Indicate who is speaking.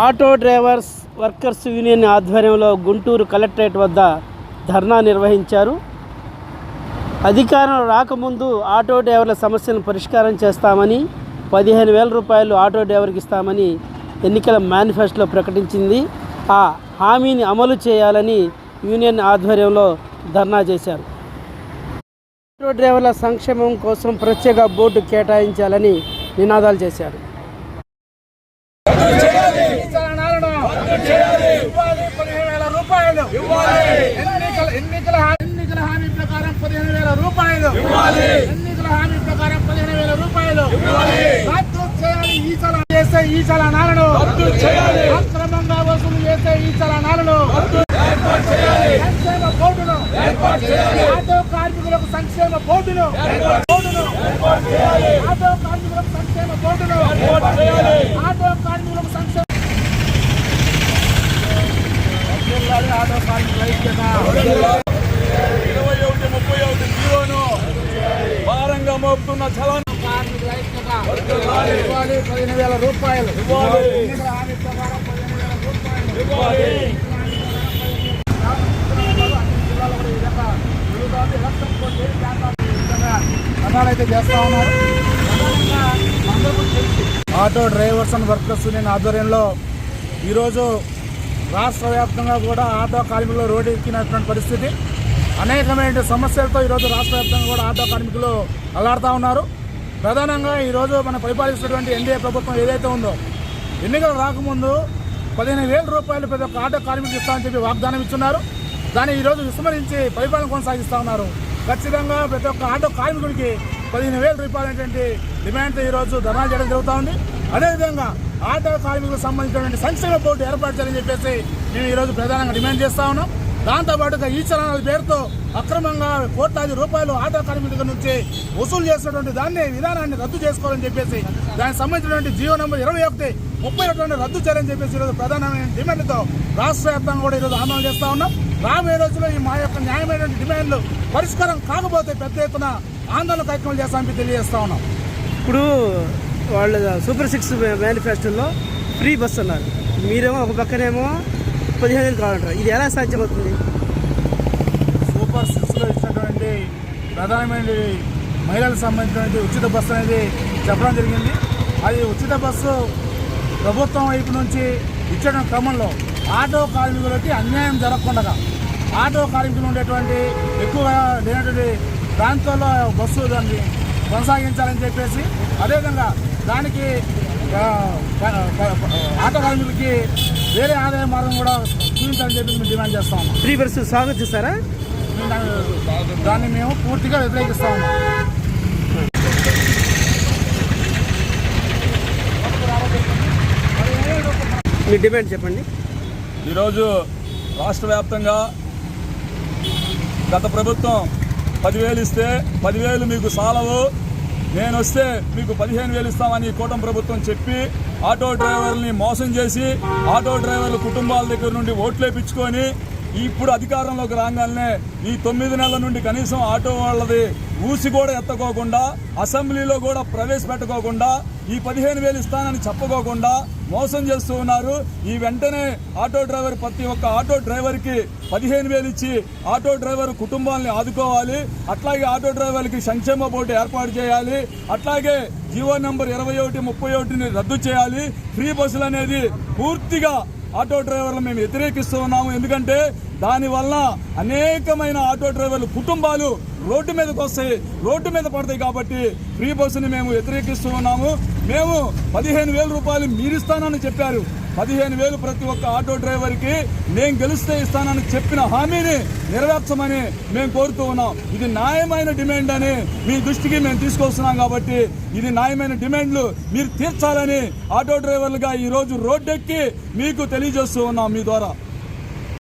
Speaker 1: Auto drivers workers union ఆధ్వర్యంలో Guntur collectorate వద్ద ధర్నా నిర్వహించారు. అధికారం రాకముందు ఆటో డ్రైవర్ల సమస్యను పరిష్కారం చేస్తామని పదిహేను వేల రూపాయలు ఆటో డ్రైవర్కి ఇస్తామని ఎన్నికల మేనిఫెస్టోలో ప్రకటించింది. ఆ హామీని అమలు చేయాలని యూనియన్ ఆధ్వర్యంలో ధర్నా చేశారు. ఆటో డ్రైవర్ల సంక్షేమం కోసం ప్రత్యేక బోర్డు కేటాయించాలని నినాదాలు చేశారు.
Speaker 2: ఇవ్వాలి పదిహేను వేల రూపాయలు. ఎన్నికల ఎన్నికల హామీ ప్రకారం పదిహేను వేల రూపాయలు. ఎన్నికల హామీ ప్రకారం పదిహేను వేల రూపాయలు. రద్దు చేయాలి ఈ చలా చేసే ఈ చలనాలను. అక్రమంగా వసూలు చేసే ఈ చలనాలను. సంక్షేమ బోర్డును. ఆటో కార్మికులకు సంక్షేమ బోర్డును. బోర్డును. ఆటో కార్మికులకు సంక్షేమ బోర్డును. ఆటో కార్మికులకు సంక్షేమ ఆటో కార్మికుల ఐక్యత
Speaker 3: ఇరవై ఒకటి ముప్పై ఒకటి జీవోను భారంగా మోపుతున్న చలాన్.
Speaker 2: పదిహేను వేల రూపాయలు. చేస్తా ఉన్నారు. Auto drivers and workers union ఆధ్వర్యంలో ఈరోజు రాష్ట్ర వ్యాప్తంగా కూడా ఆటో కార్మికులు రోడ్డు ఎక్కినటువంటి పరిస్థితి. అనేకమైన సమస్యలతో ఈరోజు రాష్ట్ర వ్యాప్తంగా కూడా ఆటో కార్మికులు అల్లాడుతూ ఉన్నారు. ప్రధానంగా ఈరోజు మనం పరిపాలిస్తున్నటువంటి ఎన్డీఏ ప్రభుత్వం ఏదైతే ఉందో ఎన్నికలు రాకముందు పదిహేను వేల రూపాయలు ప్రతి ఒక్క ఆటో కార్మికులు ఇస్తామని చెప్పి వాగ్దానం ఇస్తున్నారు దాన్ని ఈరోజు విస్మరించి పరిపాలన కొనసాగిస్తూ ఉన్నారు. ఖచ్చితంగా ప్రతి ఒక్క ఆటో కార్మికుడికి పదిహేను వేల రూపాయలైనటువంటి డిమాండ్తో ఈరోజు ధర్నా చేయడం జరుగుతూ ఉంది అదేవిధంగా ఆటో కార్మికులకు సంబంధించినటువంటి సంక్షేమ బోర్డు ఏర్పాటు చేయాలని చెప్పేసి మేము ఈరోజు ప్రధానంగా డిమాండ్ చేస్తా ఉన్నాం. దాంతోపాటుగా ఈ చలనాల పేరుతో అక్రమంగా కోట్లాది రూపాయలు ఆటో కార్మికుల నుంచి వసూలు చేసినటువంటి దాన్ని విధానాన్ని రద్దు చేసుకోవాలని చెప్పేసి దానికి సంబంధించినటువంటి జీవో నంబర్ ఇరవై ఒకటి ముప్పై ఒకటి రద్దు చేయాలని చెప్పేసి ఈరోజు ప్రధానమైన డిమాండ్తో రాష్ట్ర వ్యాప్తంగా కూడా ఈరోజు ఆందోళన చేస్తా ఉన్నాం. రాబోయే రోజుల్లో ఈ మా యొక్క న్యాయమైనటువంటి డిమాండ్లు పరిష్కారం కాకపోతే పెద్ద ఎత్తున ఆందోళన కార్యక్రమాలు చేస్తామని తెలియజేస్తా ఉన్నాం.
Speaker 1: ఇప్పుడు వాళ్ళ సూపర్ సిక్స్ మేనిఫెస్టోలో ఫ్రీ బస్ అన్నారు. మీరేమో ఒక పక్కనేమో పదిహేను వేలు కావాలంటారు. ఇది ఎలా సాధ్యమవుతుంది?
Speaker 2: సూపర్ సిక్స్లో ఇచ్చినటువంటి ప్రధానమైన మహిళలకు సంబంధించినటువంటి ఉచిత బస్సు అనేది చెప్పడం జరిగింది. అది ఉచిత బస్సు ప్రభుత్వం వైపు నుంచి ఇచ్చడం క్రమంలో ఆటో కార్మికులకి అన్యాయం జరగకుండా ఆటో కార్మికులు ఉండేటువంటి ఎక్కువగా లేనటువంటి ప్రాంతాల్లో బస్సు దాన్ని కొనసాగించాలని చెప్పేసి అదేవిధంగా దానికి ఆటో కార్మికులకి వేరే ఆదాయ మార్గం కూడా చూపించాలని చెప్పి మేము డిమాండ్ చేస్తా ఉన్నాం.
Speaker 1: ఫ్రీ బస్ స్వాగతిస్తారా
Speaker 2: దాన్ని- దాన్ని మేము పూర్తిగా వ్యతిరేకిస్తా ఉన్నాం.
Speaker 1: మీ డిమాండ్ చెప్పండి.
Speaker 3: ఈరోజు రాష్ట్ర వ్యాప్తంగా గత ప్రభుత్వం పదివేలు ఇస్తే పదివేలు మీకు సాలవు. నేను వస్తే మీకు పదిహేను వేలు ఇస్తామని కూటమి ప్రభుత్వం చెప్పి ఆటో డ్రైవర్ని మోసం చేసి ఆటో డ్రైవర్ల కుటుంబాల దగ్గర నుండి ఓట్లేపించుకొని ఇప్పుడు అధికారంలోకి రాగానే ఈ తొమ్మిది నెలల నుండి కనీసం ఆటో వాళ్ళది ఊసి కూడా ఎత్తకోకుండా అసెంబ్లీలో కూడా ప్రవేశపెట్టుకోకుండా ఈ పదిహేను వేలు ఇస్తానని చెప్పకోకుండా మోసం చేస్తూ ఉన్నారు. ఈ వెంటనే ఆటో డ్రైవర్ ప్రతి ఒక్క ఆటో డ్రైవర్కి పదిహేను వేలు ఇచ్చి ఆటో డ్రైవర్ కుటుంబాన్ని ఆదుకోవాలి. అట్లాగే ఆటో డ్రైవర్కి సంక్షేమ బోర్డు ఏర్పాటు చేయాలి. అట్లాగే జీవో నెంబర్ ఇరవై ఒకటి ముప్పై ఒకటిని రద్దు చేయాలి. ఫ్రీ బస్సులు అనేది పూర్తిగా ఆటో డ్రైవర్లు మేము వ్యతిరేకిస్తూ ఉన్నాము. ఎందుకంటే దానివల్ల అనేకమైన ఆటో డ్రైవర్లు కుటుంబాలు రోడ్డు మీదకి వస్తాయి రోడ్డు మీద పడతాయి కాబట్టి ఫ్రీ బస్సుని మేము వ్యతిరేకిస్తూ ఉన్నాము. మేము పదిహేను వేల రూపాయలు మీరిస్తానని చెప్పారు. పదిహేను వేలు ప్రతి ఒక్క ఆటో డ్రైవర్కి నేను గెలిస్తే ఇస్తానని చెప్పిన హామీని నెరవేర్చమని మేము కోరుతూ ఉన్నాం. ఇది న్యాయమైన డిమాండ్ అని మీ దృష్టికి మేము తీసుకొస్తున్నాం కాబట్టి ఇది న్యాయమైన డిమాండ్లు మీరు తీర్చాలని ఆటో డ్రైవర్లుగా ఈరోజు రోడ్డెక్కి మీకు తెలియజేస్తూ ఉన్నాం మీ ద్వారా.